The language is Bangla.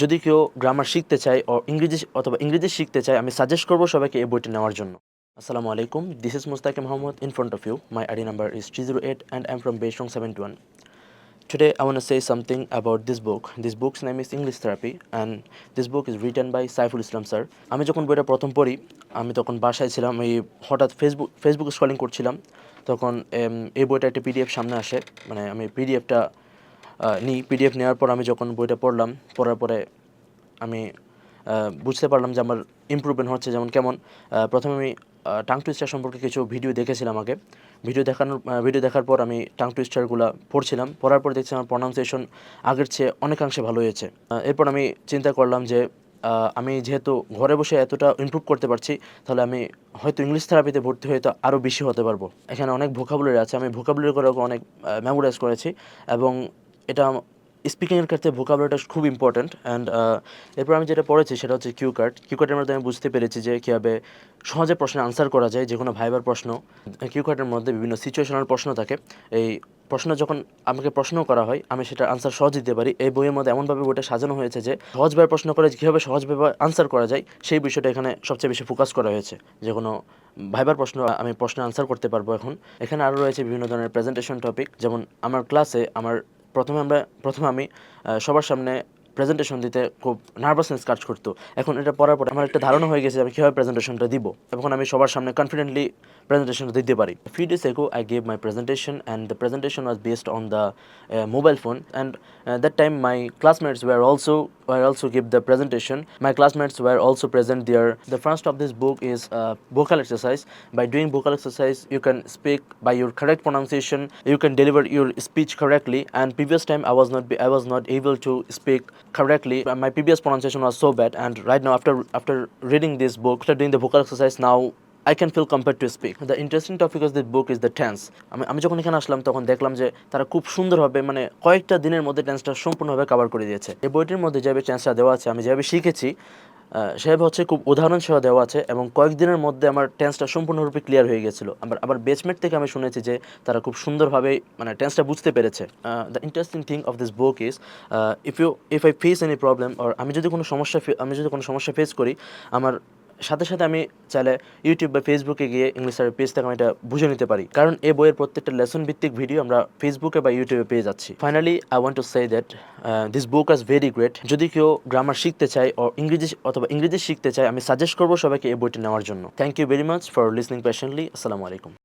যদি কেউ গ্রামার শিখতে চায় ও ইংরেজি অথবা ইংরেজি শিখতে চায় আমি সাজেস্ট করব সবাইকে এই বইটি নেওয়ার জন্য। আসসালামু আলাইকুম this is Mustaque Mohammad in front of in front of you. My id number is 308 and i'm from Beishong 71 Today, I want to say something about this book. This book's name is English Therapy, and this book is by Saiful Islam sir আমি যখন বইটা প্রথম পড়ি আমি তখন বাসায় ছিলাম এই হঠাৎ ফেসবুক ফেসবুক স্ক্রলিং করছিলাম। তখন এই বইটা একটা পিডিএফ সামনে আসে। মানে আমি পিডিএফটা নিই পিডিএফ নেওয়ার পর আমি যখন বইটা পড়লাম, পড়ার পরে আমি বুঝতে পারলাম যে আমার ইমপ্রুভমেন্ট হচ্ছে যেমন কেমন। প্রথমে আমি টাং টুইস্টার সম্পর্কে কিছু ভিডিও দেখেছিলাম আগে। ভিডিও দেখানোর ভিডিও দেখার পর আমি টাং টুইস্টারগুলো পড়ছিলাম। পড়ার পর দেখছি আমার প্রনাউন্সিয়েশন আগের চেয়ে অনেকাংশে ভালো হয়েছে। এরপর আমি চিন্তা করলাম যে আমি যেহেতু ঘরে বসে এতটা ইমপ্রুভ করতে পারছি, তাহলে আমি হয়তো ইংলিশ থেরাপিতে ভর্তি হয়ে তো আরও বেশি হতে পারব। এখানে অনেক ভোকাবুলারি আছে। আমি ভোকাবুলারি করে অনেক মেমোরাইজ করেছি এবং এটা স্পিকিংয়ের ক্ষেত্রে ভোকাবুলারিটা খুব ইম্পর্ট্যান্ট অ্যান্ড এরপর আমি যেটা পড়েছি সেটা হচ্ছে কিউ কার্ড কিউ কার্ডের মধ্যে আমি বুঝতে পেরেছি যে কীভাবে সহজে প্রশ্নের আনসার করা যায় যে কোনো ভাইবার প্রশ্ন। কিউ কার্ডের মধ্যে বিভিন্ন সিচুয়েশনাল প্রশ্ন থাকে। এই প্রশ্ন যখন আমাকে প্রশ্ন করা হয়, আমি সেটা আনসার সহজ দিতে পারি। এই বইয়ের মধ্যে এমনভাবে বইটা সাজানো হয়েছে যে সহজভাবে প্রশ্ন করে কীভাবে সহজভাবে আনসার করা যায়, সেই বিষয়টা এখানে সবচেয়ে বেশি ফোকাস করা হয়েছে। যে কোনো ভাইবার প্রশ্ন আমি প্রশ্নের আনসার করতে পারব এখন। এখানে আরও রয়েছে বিভিন্ন ধরনের প্রেজেন্টেশন টপিক যেমন, আমার ক্লাসে আমার প্রথমে আমরা প্রথমে আমি সবার সামনে প্রেজেন্টেশন দিতে খুব নার্ভাসনেস কাজ করতো। এখন এটা পড়ার পরে আমার একটা ধারণা হয়ে গেছে আমি কীভাবে প্রেজেন্টেশনটা দিব। এখন আমি সবার সামনে কনফিডেন্টলি প্রেজেন্টেশনটা দিতে পারি। Few days ago I gave my presentation and the presentation was based on the mobile phone and that time my classmates were also were also give the presentation my classmates were also present there the first of this book is vocal exercise by doing vocal exercise you can speak by your correct pronunciation you can deliver your speech correctly and previous time I was not be I was not able to speak correctly Uh, my previous pronunciation was so bad and right now after after reading this book after doing the vocal exercise now I can feel compared to speak. The interesting topic of this book is the tense. আমি আমি যখন এখানে আসলাম তখন দেখলাম যে তারা খুব সুন্দরভাবে মানে কয়েকটা দিনের মধ্যে টেন্সটা সম্পূর্ণভাবে কভার করে দিয়েছে এই বইটির মধ্যে যেভাবে টেন্সটা দেওয়া আছে আমি যেভাবে শিখেছি সেভাবে হচ্ছে খুব উদাহরণ সহ দেওয়া আছে এবং কয়েকদিনের মধ্যে আমার টেন্সটা সম্পূর্ণরূপে ক্লিয়ার হয়ে গেছিল। আবার আবার বেচমেট থেকে আমি শুনেছি যে তারা খুব সুন্দরভাবে মানে টেন্সটা বুঝতে পেরেছে। The interesting thing of this book is if you if I face any problem আর আমি যদি কোনো সমস্যা আমি যদি কোনো সমস্যা ফেস করি, আমার সাথে সাথে আমি চাইলে ইউটিউব বা ফেসবুকে গিয়ে ইংলিশ স্যারের পেজ থেকে আমি এটা বুঝে নিতে পারি। কারণ এই বইয়ের প্রত্যেকটা লেসন ভিত্তিক ভিডিও আমরা ফেসবুকে বা ইউটিউবে পেয়ে যাচ্ছি। Finally I want to say that this book is very great যদি কেউ গ্রামার শিখতে চায় ও ইংরেজি অথবা ইংরেজি শিখতে চায়, আমি সাজেস্ট করব সবাইকে এই বইটি নেওয়ার জন্য। Thank you very much for listening patiently আসসালামু আলাইকুম